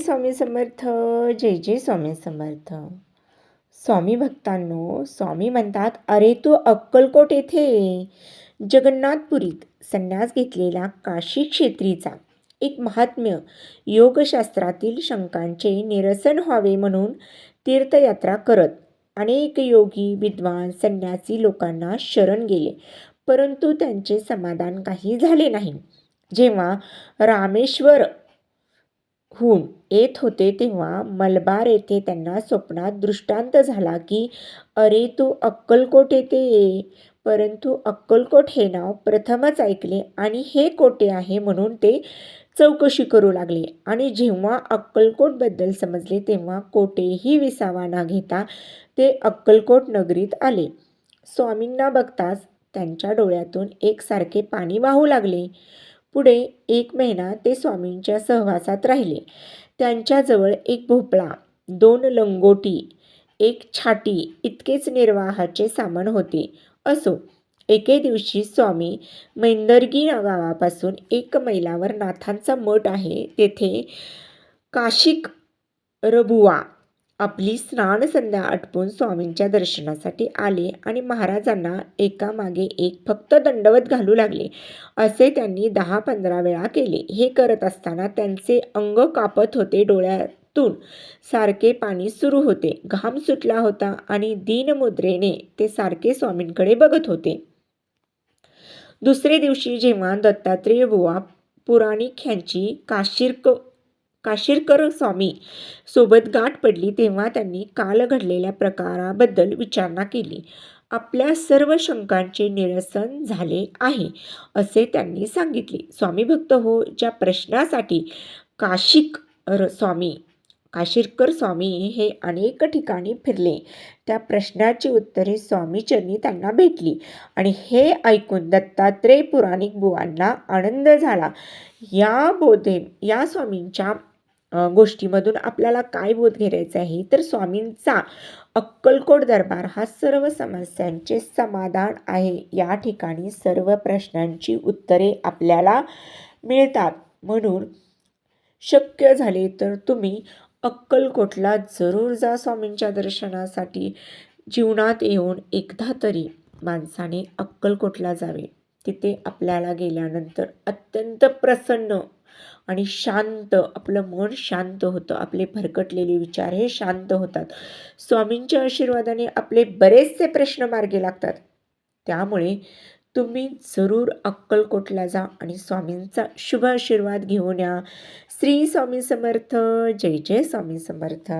स्वामी समर्थ जय जय स्वामी समर्थ. स्वामी भक्तांनो स्वामी म्हणतात अरे तू अक्कलकोट येथे जगन्नाथपुरीत संन्यास घेतलेला काशी क्षेत्रीचा एक महात्म्य योगशास्त्रातील शंकांचे निरसन व्हावे म्हणून तीर्थयात्रा करत अनेक योगी विद्वान संन्यासी लोकांना शरण गेले. परंतु त्यांचे समाधान काही झाले नाही. जेव्हा रामेश्वर हून येत होते तेव्हा मलबार येथे त्यांना स्वप्नात दृष्टांत झाला की अरे तू अक्कलकोट येथे ये. परंतु अक्कलकोट हे नाव प्रथमच ऐकले आणि हे कोटे आहे म्हणून ते चौकशी करू लागले. आणि जेव्हा अक्कलकोटबद्दल समजले तेव्हा कोटेही विसावा न घेता ते अक्कलकोट नगरीत आले. स्वामींना बघताच त्यांच्या डोळ्यातून एकसारखे पाणी वाहू लागले. पुढे एक महिना ते स्वामींच्या सहवासात राहिले. त्यांच्याजवळ एक भोपळा दोन लंगोटी एक छाटी इतकेच निर्वाहाचे सामान होते. असो एके दिवशी स्वामी मैंदर्गी गावापासून एक मैलावर नाथांचा मठ आहे तेथे काशिक रबुवा आपली स्नान संध्या आटपून स्वामींच्या दर्शनासाठी आले आणि महाराजांना एकामागे एक फक्त दंडवत घालू लागले. असे त्यांनी दहा पंधरा वेळा केले. हे करत असताना त्यांचे अंग कापत होते डोळ्यातून. सारखे पाणी सुरू होते. घाम सुटला होता आणि दीनमुद्रेने ते सारखे स्वामींकडे बघत होते. दुसरे दिवशी जेव्हा दत्तात्रेय बुवा पुराणिक ह्यांची काशीरक काशीरकर स्वामी सोबत गाठ पडली तेव्हा त्यांनी काल घडलेल्या प्रकाराबद्दल विचारणा केली. आपल्या सर्व शंकांचे निरसन झाले आहे असे त्यांनी सांगितले. स्वामी भक्त हो ज्या प्रश्नासाठी काशिक र स्वामी काशीरकर स्वामी हे अनेक ठिकाणी फिरले त्या प्रश्नाची उत्तरे स्वामीचरणी त्यांना भेटली. आणि हे ऐकून दत्तात्रेय पुराणिक बुवांना आनंद झाला. या बोधे या स्वामींच्या गोष्टीमधून आपल्याला काय बोध घेरायचा आहे तर स्वामींचा अक्कलकोट दरबार हा सर्व समस्यांचे समाधान आहे. या ठिकाणी सर्व प्रश्नांची उत्तरे आपल्याला मिळतात. म्हणून शक्य झाले तर तुम्ही अक्कलकोटला जरूर जा स्वामींच्या दर्शनासाठी. जीवनात येऊन एकदा तरी माणसाने अक्कलकोटला जावे. तिथे आपल्याला गेल्यानंतर अत्यंत प्रसन्न आणि शांत आपलं मन शांत होतं. आपले भरकटलेले विचार हे शांत होतात. स्वामींच्या आशीर्वादाने आपले बरेचसे प्रश्न मार्गी लागतात. त्यामुळे तुम्ही जरूर अक्कलकोटला जा आणि स्वामींचा शुभ आशीर्वाद घेऊन या. श्री स्वामी समर्थ. जय जय स्वामी समर्थ.